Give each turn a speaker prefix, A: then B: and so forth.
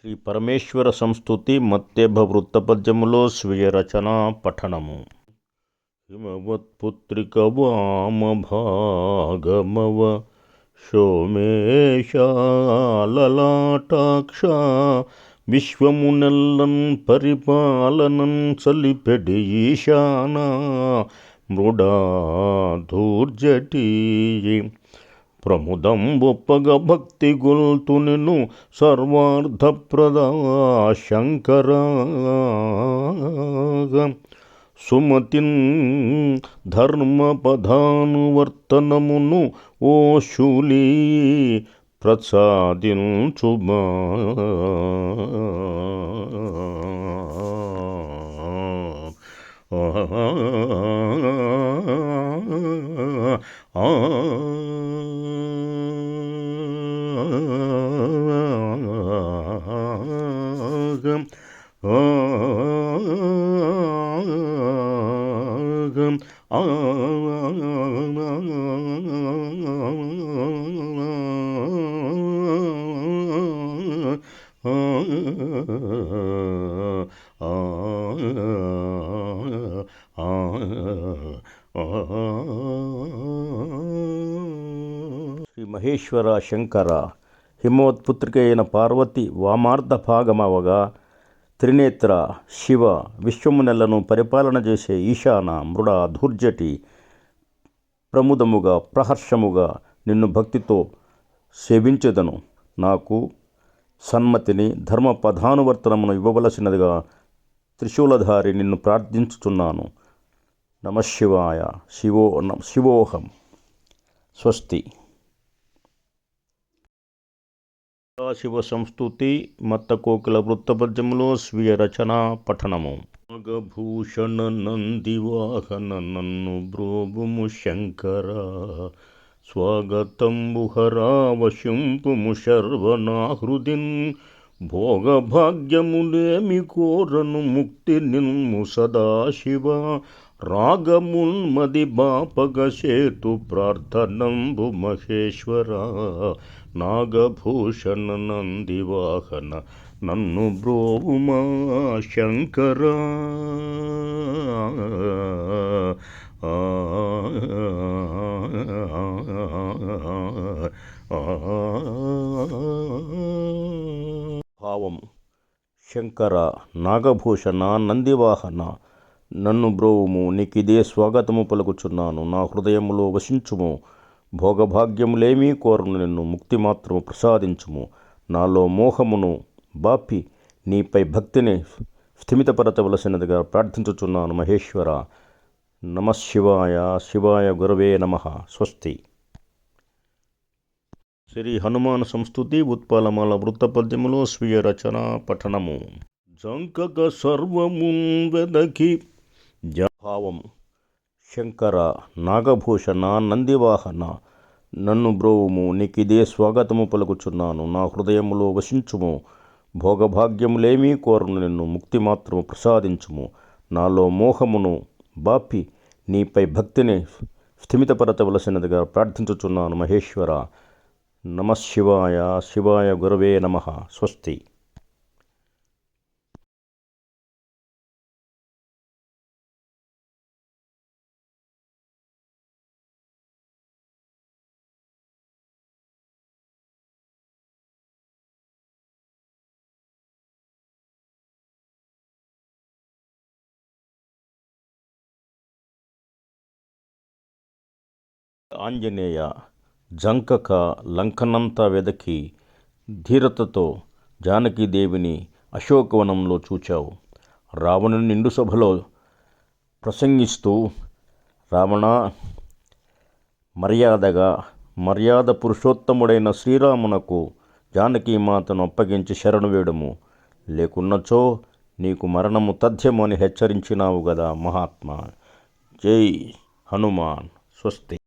A: శ్రీ పరమేశ్వర సంస్థుతి మత్తేభ వృత్తపద్యములో స్వీయ రచన పఠనము. హిమవత్పుత్రిక వామ భాగమవ సోమేశాలలాటాక్ష విశ్వమునెల్లన్ పరిపాలనన్ చలిపెడి ఈశానా మృడాధూర్జటీ ప్రముదం ప్రముదంబొప్పగ భక్తి గొల్తునిను సర్వార్థప్రద శంకర సుమతిన్ ధర్మపదానువర్తనమును ఓ శూలి ప్రసాదించుమా శ్రీ మహేశ్వర శంకర హిమవత్పుత్రిక అయిన పార్వతి వామార్ధ భాగమవగా త్రినేత్ర శివ విశ్వమునెలను పరిపాలన చేసే ఈశాన మృడ ధూర్జటి ప్రముదముగా ప్రహర్షముగా నిన్ను భక్తితో సేవించదను. నాకు సన్మతిని ధర్మ పదానువర్తనమును ఇవ్వవలసినదిగా త్రిశూలధారి నిన్ను ప్రార్థించుచున్నాను. నమశివాయ శివో శివోహం. స్వస్తి. శివ సంస్థుతి మత్త కోకిల వృత్తపద్యములో స్వీయ రచన పఠనము. నాగభూషణ నందివాహన నన్ను బ్రోబుము శంకర. స్వాగతంబు హరావశింపుము శర్వనాహృదిన్ భోగభాగ్యములేమి కోరను ముక్తి నిన్ము సదాశివ. రాగమున్మది బాపగ సేతు ప్రార్థనంబు మహేశ్వర. నాగభూషణ నందివాహన నన్ను బ్రోవుమా శంకర. భావం శంకర నాగభూషణ నందివాహన నన్ను బ్రోవుము నీకిదే స్వాగతము పలుకుచున్నాను. నా హృదయములో వశించుము. భోగభాగ్యములేమీ కోరను నిన్ను ముక్తి మాత్రము ప్రసాదించుము. నాలో మోహమును బాపి నీపై భక్తిని స్థిమితపరచవలసినదిగా ప్రార్థించుచున్నాను మహేశ్వర. నమశివాయ శివాయ గురవే నమ. స్వస్తి. శ్రీ హనుమాన్ సంస్థుతి ఉత్పాలమాల వృత్తపద్యములో స్వీయ రచన పఠనము. జంకక సర్వమున్ వెదకి భావం. శంకర నాగభూషణ నందివాహన. నన్ను బ్రోవుము నీకిదే స్వాగతము పలుకుచున్నాను. నా హృదయములో వశించుము. భోగభాగ్యములేమీ కోరను నిన్ను ముక్తి మాత్రము ప్రసాదించుము. నాలో మోహమును బాపి నీపై భక్తిని స్థిమితపరచవలసినదిగా ప్రార్థించుచున్నాను మహేశ్వర. నమశివాయ శివాయ గురవే నమ. స్వస్తి. ఆంజనేయ జంకక లంకనంతా వెదకి ధీరతతో జానకీదేవిని అశోకవనంలో చూచావు. రావణుని నిండు సభలో ప్రసంగిస్తూ రావణ మర్యాదగా మర్యాద పురుషోత్తముడైన శ్రీరామునకు జానకీమాతను అప్పగించి శరణు వేడుము. లేకున్నచో నీకు మరణము తథ్యము అని హెచ్చరించినావు గదా మహాత్మా. జై హనుమాన్. స్వస్తి.